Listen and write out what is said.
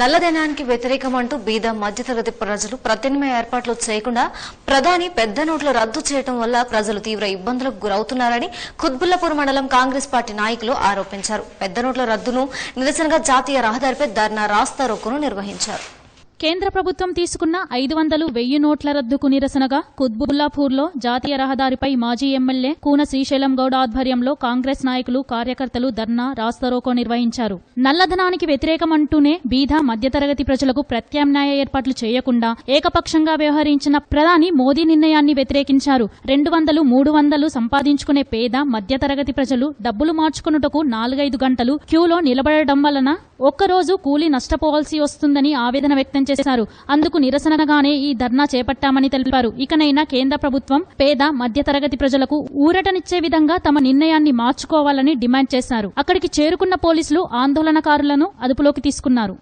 నల్లధనానికి వ్యతిరేకం అంటూ బీద మధ్యతరగతి ప్రజలు ప్రత్యామ్నాయ ఏర్పాట్లు చేయకుండా ప్రధాని పెద్ద నోట్ల రద్దు చేయడం వల్ల ప్రజలు తీవ్ర ఇబ్బందులకు గురవుతున్నారని కుత్బుల్లాపూర్ మండలం కాంగ్రెస్ పార్టీ నాయకులు ఆరోపించారు. పెద్ద నోట్ల రద్దును నిరసనగా జాతీయ రహదారిపై ధర్నా రాస్తారోకోను నిర్వహించారు. కేంద్ర ప్రభుత్వం తీసుకున్న ఐదు వందలు వెయ్యి నోట్ల రద్దుకు నిరసనగా కుత్బుల్లాపూర్లో జాతీయ రహదారిపై మాజీ ఎమ్మెల్యే కూన శ్రీశైలం గౌడ ఆధ్వర్యంలో కాంగ్రెస్ నాయకులు కార్యకర్తలు ధర్నా రాస్తారోకో నిర్వహించారు. నల్లధనానికి వ్యతిరేకమంటూనే బీద మధ్యతరగతి ప్రజలకు ప్రత్యామ్నాయ ఏర్పాట్లు చేయకుండా ఏకపక్షంగా వ్యవహరించిన ప్రధాని మోదీ నిర్ణయాన్ని వ్యతిరేకించారు. రెండు వందలు మూడు వందలు సంపాదించుకునే పేద మధ్యతరగతి ప్రజలు డబ్బులు మార్చుకున్నటకు నాలుగైదు గంటలు క్యూలో నిలబడడం వలన ఒక్కరోజు కూలీ నష్టపోవాల్సి వస్తుందని ఆవేదన వ్యక్తం చేశారు. అందుకు నిరసనగానే ఈ ధర్నా చేపట్టామని తెలిపారు. ఇకనైనా కేంద్ర ప్రభుత్వం పేద మధ్యతరగతి ప్రజలకు ఊరటనిచ్చే విధంగా తమ నిర్ణయాన్ని మార్చుకోవాలని డిమాండ్ చేశారు. అక్కడికి చేరుకున్న పోలీసులు ఆందోళనకారులను అదుపులోకి తీసుకున్నారు.